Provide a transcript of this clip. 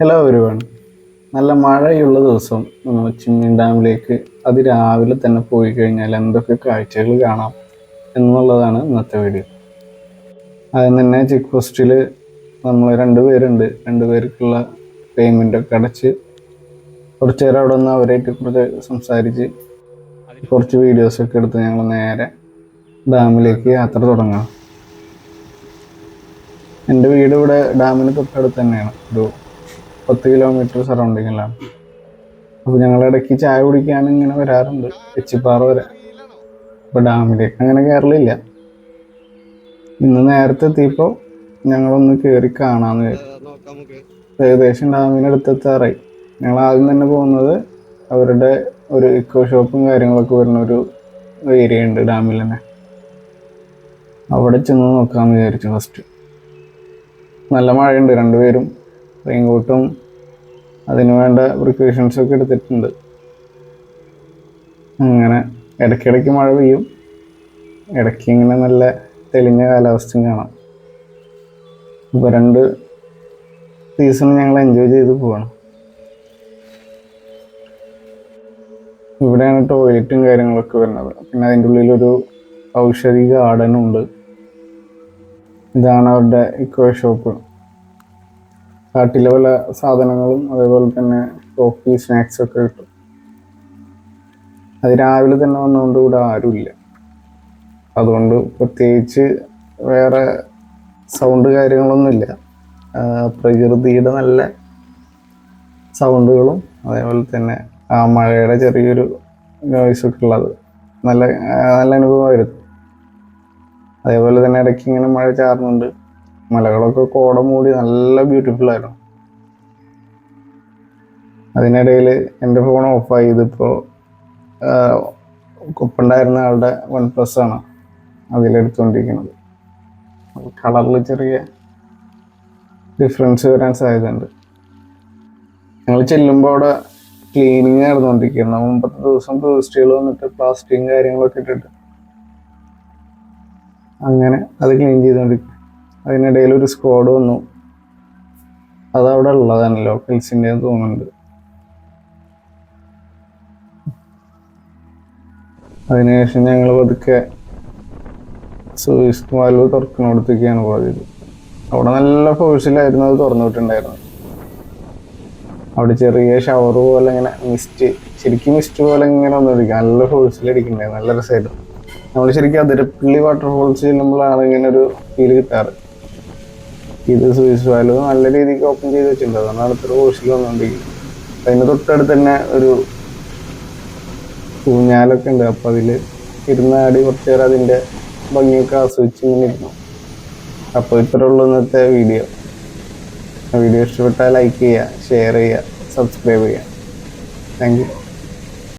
Hello ഒരുവൺ നല്ല മഴയുള്ള ദിവസം നമ്മൾ ചിമ്മിൻ ഡാമിലേക്ക് അതിരാവിലെ തന്നെ പോയി കഴിഞ്ഞാൽ എന്തൊക്കെ കാഴ്ചകൾ കാണാം എന്നുള്ളതാണ് ഇന്നത്തെ വീഡിയോ ആദ്യം തന്നെ ചെക്ക് പോസ്റ്റിൽ നമ്മൾ രണ്ട് പേരുണ്ട്. രണ്ട് പേർക്കുള്ള പേയ്മെന്റ് ഒക്കെ അടച്ച് കുറച്ച് നേരം അവിടെ നിന്ന് അവരായിട്ട് കുറച്ച് സംസാരിച്ച് കുറച്ച് വീഡിയോസൊക്കെ എടുത്ത് ഞങ്ങൾ നേരെ ഡാമിലേക്ക് യാത്ര തുടങ്ങാം. എന്റെ വീട് ഇവിടെ ഡാമിന് തൊട്ടടുത്ത് തന്നെയാണ്. ഒരു പത്ത് കിലോമീറ്റർ സറൗണ്ടിങ്ങിലാണ് അപ്പോൾ ഞങ്ങൾ ഇടയ്ക്ക് ചായ കുടിക്കാൻ ഇങ്ങനെ വരാറുണ്ട് എച്ചിപ്പാറ വരെ. ഇപ്പൊ ഡാമിലേക്ക് അങ്ങനെ കയറലില്ല ഇന്ന് നേരത്തെ എത്തിയപ്പോൾ ഞങ്ങളൊന്ന് കയറി കാണാമെന്ന് വിചാരിച്ചു ഏകദേശം ഡാമിനടുത്തെത്താറായി. ഞങ്ങൾ ആദ്യം തന്നെ പോകുന്നത് അവരുടെ ഒരു ഇക്കോ ഷോപ്പും കാര്യങ്ങളൊക്കെ വരുന്ന ഒരു ഏരിയ ഉണ്ട് ഡാമിൽ തന്നെ. അവിടെ ചെന്ന് നോക്കാമെന്ന് വിചാരിച്ചു ഫസ്റ്റ് നല്ല മഴയുണ്ട് രണ്ടുപേരും. റെയിൻകോട്ടും അതിന് വേണ്ട പ്രിക്കോഷൻസൊക്കെ എടുത്തിട്ടുണ്ട്. അങ്ങനെ ഇടയ്ക്കിടയ്ക്ക് മഴ പെയ്യും. ഇടയ്ക്ക് ഇങ്ങനെ നല്ല തെളിഞ്ഞ കാലാവസ്ഥയും കാണാം. ഇപ്പോൾ രണ്ട് സീസൺ ഞങ്ങൾ എൻജോയ് ചെയ്ത് പോവാണ്. ഇവിടെയാണ് ടോയ്ലറ്റും കാര്യങ്ങളൊക്കെ വരുന്നത്. പിന്നെ അതിന്റെ ഉള്ളിലൊരു ഔഷധി ഗാർഡനും ഉണ്ട്. ഇതാണ് അവരുടെ ഇക്കോ ഷോപ്പ് കാട്ടിലെ പല സാധനങ്ങളും അതേപോലെ തന്നെ കോഫി സ്നാക്സ് ഒക്കെ കിട്ടും. അത് രാവിലെ തന്നെ വന്നുകൊണ്ട് ഇവിടെ ആരുമില്ല. അതുകൊണ്ട് പ്രത്യേകിച്ച് വേറെ സൗണ്ട് കാര്യങ്ങളൊന്നുമില്ല. പ്രകൃതിയുടെ നല്ല സൗണ്ടുകളും അതേപോലെ തന്നെ ആ മഴയുടെ ചെറിയൊരു നോയ്സൊക്കെ ഉള്ളത് നല്ല നല്ല അനുഭവമായിരുന്നു. അതേപോലെ തന്നെ ഇടയ്ക്ക് ഇങ്ങനെ മഴ ചാറുന്നുണ്ട്. മലകളൊക്കെ കോട മൂടി നല്ല ബ്യൂട്ടിഫുൾ ആയിരുന്നു. അതിനിടയിൽ എന്റെ ഫോൺ ഓഫായി ഇതിപ്പോൾ കുപ്പുണ്ടായിരുന്ന ആളുടെ വൺ പ്ലസ് ആണ് അതിലെടുത്തുകൊണ്ടിരിക്കുന്നത് കളറിൽ ചെറിയ ഡിഫറൻസ് വരാൻ സാധ്യതയുണ്ട്. ഞങ്ങൾ ചെല്ലുമ്പോൾ അവിടെ ക്ലീനിങ് നടന്നുകൊണ്ടിരിക്കുന്നത് മുമ്പത്തെ ദിവസം ടൂറിസ്റ്റുകൾ വന്നിട്ട് പ്ലാസ്റ്റിക്കും കാര്യങ്ങളൊക്കെ ഇട്ടിട്ട് അങ്ങനെ അത് ക്ലീൻ ചെയ്തുകൊണ്ടിരിക്കും അതിനിടയിൽ ഒരു സ്ക്വാഡ് വന്നു. അതവിടെ ഉള്ളതാണ് ലോക്കൽസിന്റെ തോന്നുന്നുണ്ട്. അതിനുശേഷം ഞങ്ങൾ പതുക്കെ സൂയിസ് വാൽവ് തുറക്കുന്നിടത്തേക്കാണ് പോയത്. അവിടെ നല്ല ഫോഴ്സിലായിരുന്നു അത് തുറന്നു വിട്ടുണ്ടായിരുന്നത് അവിടെ ചെറിയ ഷവർ പോലെ ഇങ്ങനെ മിസ്റ്റ് ശരിക്കും മിസ്റ്റ് പോലെ ഇങ്ങനെ വന്നോണ്ടിരിക്കും നല്ല ഫോഴ്സിലടിക്കണ്ടായിരുന്നു നല്ല രസമായിരുന്നു നമ്മൾ ശരിക്കും അതിരപ്പള്ളി വാട്ടർഫോൾസ് ചെല്ലുമ്പോഴാണ് ഇങ്ങനെ ഒരു ഫീൽ കിട്ടാറ്. ഇത് സൂയിസ് വാൽവ് നല്ല രീതിക്ക് ഓപ്പൺ ചെയ്ത് വെച്ചിട്ടുണ്ട്. അതാണ് അടുത്തൊരു കോഴ്സിൽ വന്നുകൊണ്ടിരിക്കുന്നത് അതിന് തൊട്ടടുത്ത് തന്നെ ഒരു ഊഞ്ഞാലൊക്കെ ഉണ്ട്. അപ്പോൾ അതിൽ ഇരുന്നാടി കുറച്ച് നേരം അതിന്റെ ഭംഗിയൊക്കെ ആസ്വദിച്ച് ഇങ്ങനെ ഇരുന്നു. അപ്പോൾ ഇത്രേ ഉള്ളൂ ഇന്നത്തെ വീഡിയോ വീഡിയോ ഇഷ്ടപ്പെട്ടാൽ ലൈക്ക് ചെയ്യുക ഷെയർ ചെയ്യുക സബ്സ്ക്രൈബ് ചെയ്യുക. Thank you